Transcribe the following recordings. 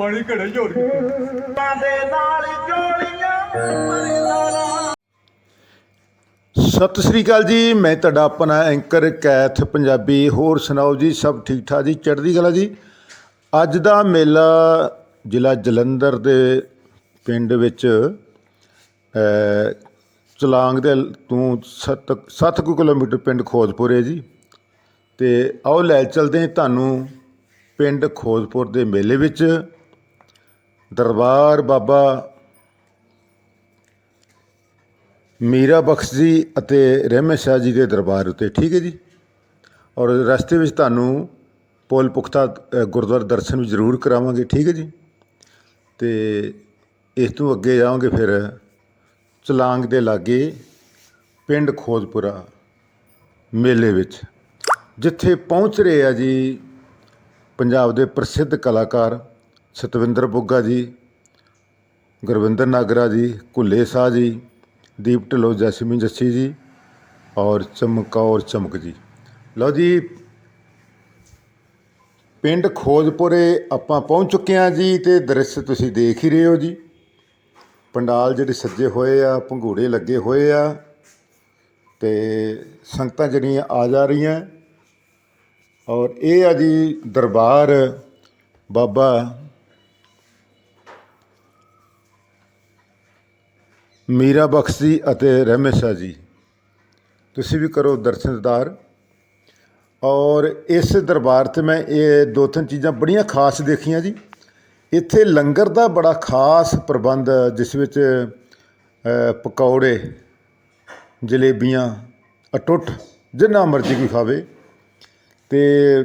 ਪਾਣੀ ਘੜੇ ਕੇ ਦੇ ਨਾਲ ਜੋੜੀਆਂ ਮਰਦਾਨਾ ਸਤਿ ਸ੍ਰੀ ਅਕਾਲ ਜੀ ਮੈਂ ਤੁਹਾਡਾ ਆਪਣਾ ਐਂਕਰ ਕੈਥ ਪੰਜਾਬੀ। ਹੋਰ ਸੁਣਾਓ ਜੀ ਸਭ ਠੀਕ ਠਾਕ ਜੀ ਚੜ੍ਹਦੀ ਕਲਾ ਜੀ। ਅੱਜ ਦਾ ਮੇਲਾ ਜ਼ਿਲ੍ਹਾ ਜਲੰਧਰ ਦੇ ਪਿੰਡ ਵਿੱਚ ਅ, ਚਲਾਂਗ ਦੇ ਤੋਂ 7 7 ਕਿਲੋਮੀਟਰ ਪਿੰਡ ਖੋਜਪੁਰ ਹੈ ਜੀ। ਤੇ ਆਓ ਲੈ ਚਲਦੇ ਹਾਂ ਤੁਹਾਨੂੰ ਪਿੰਡ ਖੋਜਪੁਰ ਦੇ ਮੇਲੇ ਵਿੱਚ। ਦਰਬਾਰ ਬਾਬਾ ਮੀਰਾ ਬਖਸ਼ ਜੀ ਅਤੇ ਰਹਿਮਤ ਸ਼ਾਹ ਜੀ ਦੇ ਦਰਬਾਰ ਉੱਤੇ, ਠੀਕ ਹੈ ਜੀ? ਔਰ ਰਸਤੇ ਵਿੱਚ ਤੁਹਾਨੂੰ ਪੋਲ ਪੁਖਤਾ ਗੁਰਦੁਆਰਾ ਦਰਸ਼ਨ ਵੀ ਜ਼ਰੂਰ ਕਰਾਵਾਂਗੇ, ਠੀਕ ਹੈ ਜੀ? ਤੇ ਇਸ ਤੋਂ ਅੱਗੇ ਜਾਵਾਂਗੇ ਫਿਰ ਚਲਾਂਗ ਦੇ ਲਾਗੇ ਪਿੰਡ ਖੋਜਪੁਰਾ ਮੇਲੇ ਵਿੱਚ, ਜਿੱਥੇ ਪਹੁੰਚ ਰਹੇ ਆ ਜੀ ਪੰਜਾਬ ਦੇ ਪ੍ਰਸਿੱਧ ਕਲਾਕਾਰ ਸਤਵਿੰਦਰ ਬੁੱਗਾ ਜੀ, ਗੁਰਵਿੰਦਰ ਨਾਗਰਾ ਜੀ ਕੁੱਲੇ ਸਾਹ ਜੀ, ਦੀਪ ਢਿੱਲੋਂ, ਜੈਸਮੀਨ ਜੱਸੀ ਜੀ ਔਰ ਚਮਕੌਰ ਚਮਕ ਜੀ। ਲਓ ਜੀ, ਪਿੰਡ ਖੋਜਪੁਰੇ ਆਪਾਂ ਪਹੁੰਚ ਚੁੱਕੇ ਹਾਂ ਜੀ ਤੇ ਦ੍ਰਿਸ਼ ਤੁਸੀਂ ਦੇਖ ਹੀ ਰਹੇ ਹੋ ਜੀ। ਪੰਡਾਲ ਜਿਹੜੇ ਸੱਜੇ ਹੋਏ ਆ ਭੰਗੂੜੇ ਲੱਗੇ ਹੋਏ ਆ ਤੇ ਸੰਗਤਾਂ ਜਿਹੜੀਆਂ ਆ ਜਾ ਰਹੀਆਂ। ਔਰ ਇਹ ਆ ਜੀ ਦਰਬਾਰ ਬਾਬਾ ਮੀਰਾ ਬਖਸ਼ ਜੀ ਅਤੇ ਰਹਿਮਤ ਸ਼ਾਹ ਜੀ। ਤੁਸੀਂ ਵੀ ਕਰੋ ਦਰਸ਼ਨਦਾਰ ਔਰ ਇਸ ਦਰਬਾਰ ਤੇ ਮੈਂ ਇਹ ਦੋ ਤਿੰਨ ਚੀਜ਼ਾਂ ਬੜੀਆਂ ਖਾਸ ਦੇਖੀਆਂ ਜੀ। ਇੱਥੇ ਲੰਗਰ ਦਾ ਬੜਾ ਖਾਸ ਪ੍ਰਬੰਧ, ਜਿਸ ਵਿੱਚ ਪਕੌੜੇ, ਜਲੇਬੀਆਂ, ਅਟੁੱਟ, ਜਿੰਨਾ ਮਰਜ਼ੀ ਕੋਈ ਖਾਵੇ। ਤੇ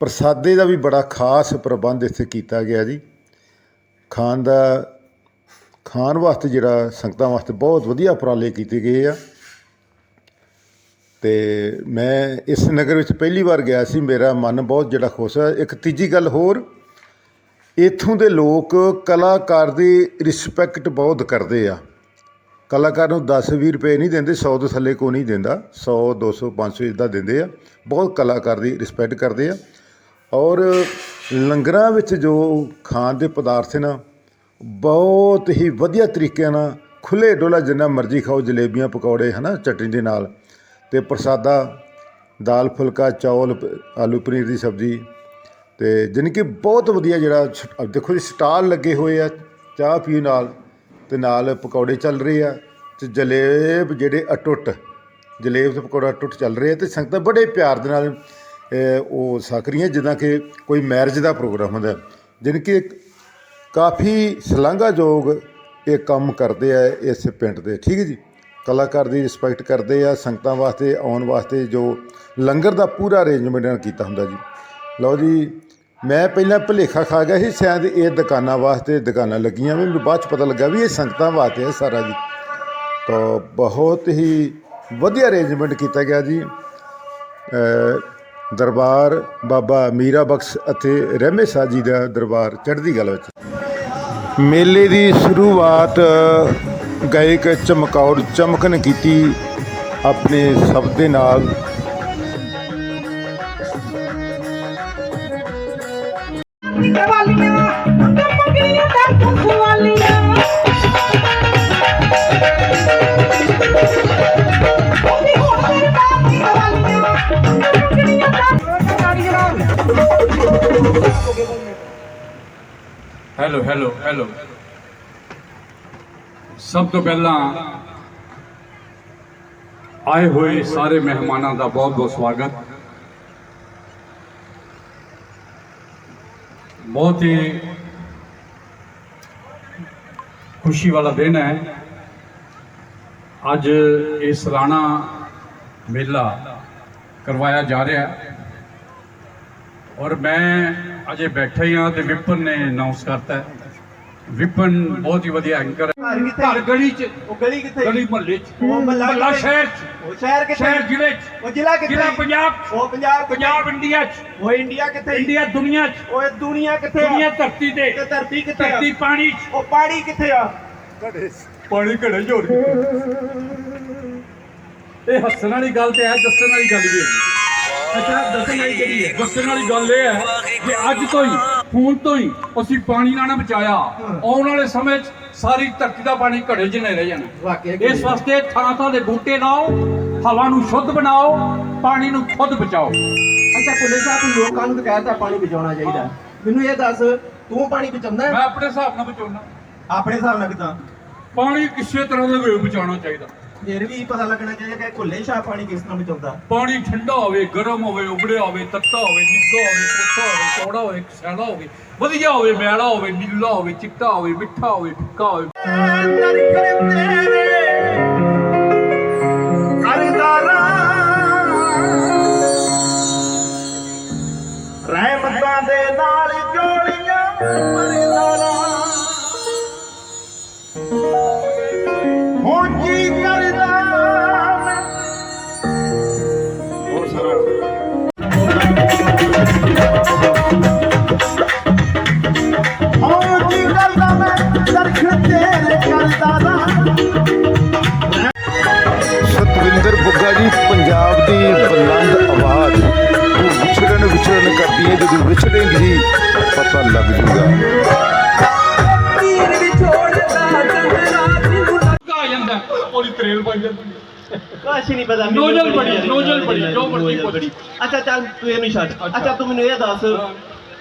ਪ੍ਰਸਾਦੇ ਦਾ ਵੀ ਬੜਾ ਖਾਸ ਪ੍ਰਬੰਧ ਇੱਥੇ ਕੀਤਾ ਗਿਆ ਜੀ। ਖਾਣ ਦਾ ਖਾਣ ਵਾਸਤੇ ਜਿਹੜਾ ਸੰਗਤਾਂ ਵਾਸਤੇ ਬਹੁਤ ਵਧੀਆ ਉਪਰਾਲੇ ਕੀਤੇ ਗਏ ਆ। ਤੇ ਮੈਂ ਇਸ ਨਗਰ ਵਿੱਚ ਪਹਿਲੀ ਵਾਰ ਗਿਆ ਸੀ, ਮੇਰਾ ਮਨ ਬਹੁਤ ਜਿਹੜਾ ਖੁਸ਼ ਹੈ ਇੱਕ ਤੀਜੀ ਗੱਲ ਹੋਰ, ਇੱਥੋਂ ਦੇ ਲੋਕ ਕਲਾਕਾਰ ਦੀ ਰਿਸਪੈਕਟ ਬਹੁਤ ਕਰਦੇ ਆ। ਕਲਾਕਾਰ ਨੂੰ 10 20 ਰੁਪਏ ਨਹੀਂ ਦਿੰਦੇ 100 ਤੋਂ ਥੱਲੇ ਕੋ ਨਹੀਂ ਦਿੰਦਾ 100 200 500 ਇਦਾਂ ਦਿੰਦੇ ਆ। ਬਹੁਤ ਕਲਾਕਾਰ ਦੀ ਰਿਸਪੈਕਟ ਕਰਦੇ ਆ। ਔਰ ਲੰਗਰਾਂ ਵਿੱਚ ਜੋ ਖਾਣ ਦੇ ਪਦਾਰਥ ਨੇ ਬਹੁਤ ਹੀ ਵਧੀਆ ਤਰੀਕੇ ਨਾਲ ਖੁੱਲੇ ਡੋਲਾ ਜਿੰਨਾ ਮਰਜ਼ੀ ਖਾਓ, ਜਲੇਬੀਆਂ, ਪਕੌੜੇ, ਹਨਾ, ਚਟਨੀ ਦੇ ਨਾਲ। ਤੇ ਪ੍ਰਸਾਦਾ, ਦਾਲ, ਫੁਲਕਾ, ਚੌਲ ਆਲੂ ਪਨੀਰ ਦੀ ਸਬਜ਼ੀ। ਤੇ ਜਾਣੀ ਕਿ ਬਹੁਤ ਵਧੀਆ ਜਿਹੜਾ ਸ- ਦੇਖੋ ਜੀ, ਸਟਾਲ ਲੱਗੇ ਹੋਏ ਆ ਚਾਹ ਪੀਣ ਨਾਲ ਤੇ ਨਾਲ ਪਕੌੜੇ ਚੱਲ ਰਹੇ ਆ ਤੇ ਜਲੇਬ ਜਿਹੜੇ ਅਟੁੱਟ, ਜਲੇਬ ਤੇ ਪਕੌੜਾ ਅਟੁੱਟ ਚੱਲ ਰਹੇ ਆ ਤੇ ਸੰਗਤਾਂ ਬੜੇ ਪਿਆਰ ਦੇ ਨਾਲ ਉਹ ਛਕ ਰਹੀਆਂ ਜਿੱਦਾਂ ਕਿ ਕੋਈ ਮੈਰਿਜ ਦਾ ਪ੍ਰੋਗਰਾਮ ਹੁੰਦਾ। ਜਾਣੀ ਕਿ ਇੱਕ ਕਾਫੀ ਸ਼ਲਾਘਾਯੋਗ ਇਹ ਕੰਮ ਕਰਦੇ ਆ ਇਸ ਪਿੰਡ ਦੇ, ਠੀਕ ਹੈ ਜੀ? ਕਲਾਕਾਰ ਦੀ ਰਿਸਪੈਕਟ ਕਰਦੇ ਆ, ਸੰਗਤਾਂ ਵਾਸਤੇ, ਆਉਣ ਵਾਸਤੇ ਜੋ ਲੰਗਰ ਦਾ ਪੂਰਾ ਅਰੇਂਜਮੈਂਟ ਇਹਨਾਂ ਕੀਤਾ ਹੁੰਦਾ ਜੀ। ਲਓ ਜੀ, ਮੈਂ ਪਹਿਲਾਂ ਭੁਲੇਖਾ ਖਾ ਗਿਆ ਸੀ, ਸ਼ਾਇਦ ਇਹ ਦੁਕਾਨਾਂ ਵਾਸਤੇ ਦੁਕਾਨਾਂ ਲੱਗੀਆਂ ਵੀ, ਮੈਨੂੰ ਬਾਅਦ ਚ ਪਤਾ ਲੱਗਾ ਵੀ ਇਹ ਸੰਗਤਾਂ ਵਾਸਤੇ ਹੈ ਸਾਰਾ ਜੀ। ਤਾਂ ਬਹੁਤ ਹੀ ਵਧੀਆ ਅਰੇਂਜਮੈਂਟ ਕੀਤਾ ਗਿਆ ਜੀ। ਦਰਬਾਰ ਬਾਬਾ ਮੀਰਾ ਬਖਸ਼ ਅਤੇ ਰਹਿਮੇ ਸ਼ਾਹ ਜੀ ਦਾ ਦਰਬਾਰ ਚੜ੍ਹਦੀ ਗੱਲ ਵਿੱਚ। ਮੇਲੇ ਦੀ ਸ਼ੁਰੂਆਤ ਗਾਇਕ ਚਮਕੌਰ ਚਮਕ ਨੇ ਕੀਤੀ ਆਪਣੇ ਸ਼ਬਦ ਦੇ ਨਾਲ। ਵਾਲੀਆਂ ਕੰਮਗੀਆਂ ਦਰਦ ਖਵਾਲੀਆਂ ਹੈਲੋ ਹੈਲੋ ਹੈਲੋ ਸਭ ਤੋਂ ਪਹਿਲਾਂ ਆਏ ਹੋਏ ਸਾਰੇ ਮਹਿਮਾਨਾਂ ਦਾ ਬਹੁਤ ਬਹੁਤ ਸਵਾਗਤ। ਬਹੁਤ ਹੀ ਖੁਸ਼ੀ ਵਾਲਾ ਦਿਨ ਹੈ। ਅੱਜ ਇਹ ਸਾਲਾਨਾ ਮੇਲਾ ਕਰਵਾਇਆ ਜਾ ਰਿਹਾ। ਹੈ ਔਰ ਮੈਂ ਅਜੇ ਬੈਠਾ ਹੀ ਹਾਂ ਤੇ ਵਿਪਨ ਨੇ ਅਨਾਉਂਸ ਕਰਤਾ ਵਿਪਨ ਬਹੁਤ ਹੀ ਵਧੀਆ ਐਂਕਰ ਹੈ। ਘਰ ਗਲੀ ਚ। ਉਹ ਗਲੀ ਕਿੱਥੇ? ਗਲੀ ਮੁਹੱਲੇ ਚ। ਉਹ ਮਹੱਲਾ? ਸ਼ਹਿਰ ਚ। ਉਹ ਸ਼ਹਿਰ ਕਿੱਥੇ? ਸ਼ਹਿਰ ਜ਼ਿਲ੍ਹੇ ਚ। ਉਹ ਜ਼ਿਲ੍ਹਾ ਕਿੱਥੇ? ਜ਼ਿਲ੍ਹਾ ਪੰਜਾਬ ਉਹ ਪੰਜਾਬ? ਪੰਜਾਬ ਇੰਡੀਆ ਚ। ਉਹ ਇੰਡੀਆ ਕਿੱਥੇ? ਇੰਡੀਆ ਦੁਨੀਆ ਚ। ਉਹ ਦੁਨੀਆ ਕਿੱਥੇ ਆ? ਦੁਨੀਆ ਧਰਤੀ ਤੇ। ਤੇ ਧਰਤੀ ਕਿੱਥੇ ਆ? ਧਰਤੀ ਪਾਣੀ ਚ। ਉਹ ਪਾਣੀ ਕਿੱਥੇ ਆ? ਪਾਣੀ ਘੜੇ ਕੇ ਇਹ ਹੱਸਣ ਵਾਲੀ ਗੱਲ ਤੇ ਹੈ ਦੱਸਣ ਵਾਲੀ ਗੱਲ ਵੀ ਹੈ। ਅੱਛਾ ਦੱਸਣ ਵਾਲੀ ਕਿਹੜੀ ਹੈ? ਦੱਸਣ ਵਾਲੀ ਗੱਲ ਇਹ ਹੈ ਕਿ ਅੱਜ ਤੋਂ ਹੀ ਖੂਨ ਤੋਂ ਹੀ ਅਸੀਂ ਪਾਣੀ ਨਾਲ ਨਾ ਬਚਾਇਆ। ਆਉਣ ਵਾਲੇ ਸਮੇਂ 'ਚ ਸਾਰੀ ਧਰਤੀ ਦਾ ਪਾਣੀ ਘੜੇ ਜਿੰਨੇ ਰਹਿ ਜਾਣਾ। ਇਸ ਵਾਸਤੇ ਥਾਂ ਥਾਂ ਦੇ ਬੂਟੇ ਲਾਓ ਹਵਾ ਨੂੰ ਸ਼ੁੱਧ ਬਣਾਓ ਪਾਣੀ ਨੂੰ ਖੁਦ ਬਚਾਓ। ਅੱਛਾ ਪੁਲਿਸ ਸਾਹਿਬ ਲੋਕਾਂ ਨੂੰ ਤਾਂ ਕਹਿਤਾ ਪਾਣੀ ਬਚਾਉਣਾ ਚਾਹੀਦਾ। ਮੈਨੂੰ ਇਹ ਦੱਸ ਤੂੰ ਪਾਣੀ ਬਚਾਉਂਦਾ ਮੈਂ? ਆਪਣੇ ਹਿਸਾਬ ਨਾਲ ਬਚਾਉਣਾ ਆਪਣੇ ਹਿਸਾਬ ਨਾਲ ਕਿਦਾਂ? ਪਾਣੀ ਕਿਸੇ ਤਰ੍ਹਾਂ ਦਾ ਵੀ ਬਚਾਉਣਾ ਚਾਹੀਦਾ। ਫਿਰ ਵੀ ਪਤਾ ਲੱਗਣਾ ਚਾਹੀਦਾ ਕਿ ਭੁੱਲੇ ਸ਼ਾਹ ਪਾਣੀ ਕਿਸ ਤਰ੍ਹਾਂ ਬਚਾਉਂਦਾ। ਪਾਣੀ ਠੰਡਾ ਹੋਵੇ ਗਰਮ ਹੋਵੇ ਉਬਲਿਆ ਹੋਵੇ ਤੱਤਾ ਹੋਵੇ ਨਿੱਘਾ ਹੋਵੇ ਕੋਸਾ ਹੋਵੇ ਕੌੜਾ ਹੋਵੇ ਸੈਲਾ ਹੋਵੇ ਵਧੀਆ ਹੋਵੇ ਮੈਲਾ ਹੋਵੇ ਨੀਲਾ ਹੋਵੇ ਚਿੱਟਾ ਹੋਵੇ ਮਿੱਠਾ ਹੋਵੇ ਫਿੱਕਾ ਹੋਵੇ। ਦੀ ਬੁਲੰਦ ਆਵਾਜ਼ ਉਹ ਵਿਛੜਨ ਵਿਛੜਨ ਕਰਦੀ ਹੈ ਜਦੋਂ ਵਿਛੜੇਗੀ ਪਤਾ ਲੱਗ ਜੂਗਾ। ਉਹਦੀ ਤਰੇਲ ਬਣ ਜਾਂਦੀ ਕੁਛ ਨਹੀਂ ਪਤਾ ਨੋਜ਼ਲ ਬੜੀ, ਨੋਜ਼ਲ ਬੜੀ, ਜੋ ਮਰਜ਼ੀ ਪੁੱਛ। ਅੱਛਾ ਚੱਲ ਤੂੰ ਇਹਨੂੰ ਛੱਡ। ਅੱਛਾ। ਅੱਛਾ ਤੂੰ ਮੈਨੂੰ ਇਹ ਦੱਸ ਹਾਂ।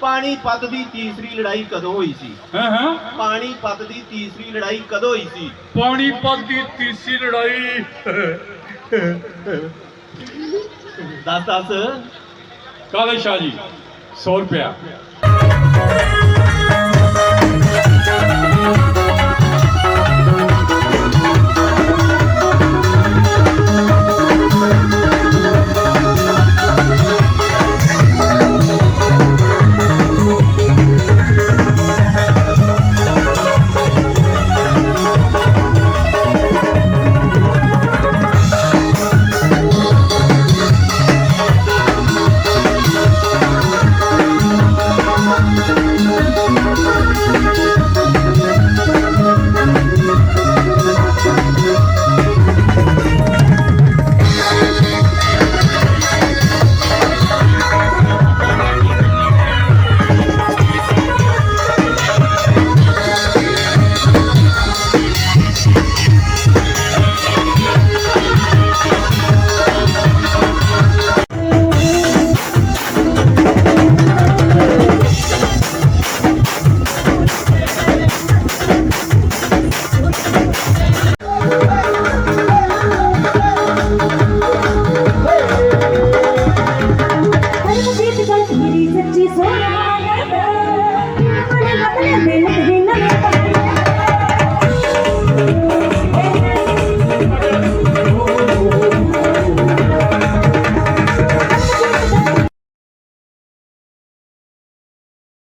ਪਾਣੀਪਤ ਦੀ ਤੀਸਰੀ ਲੜਾਈ ਕਦੋਂ ਹੋਈ ਸੀ? ਹਾਂ ਹਾਂ। ਪਾਣੀਪਤ ਦੀ ਤੀਸਰੀ ਲੜਾਈ ਕਦੋਂ ਹੋਈ ਸੀ? ਪਾਣੀਪਤ ਦੀ ਤੀਸਰੀ ਲੜਾਈ ਦੱਸ ਦੱਸ। ਕਾਲੇ ਸ਼ਾਹ ਜੀ? 100 ਰੁਪਿਆ ਹਰ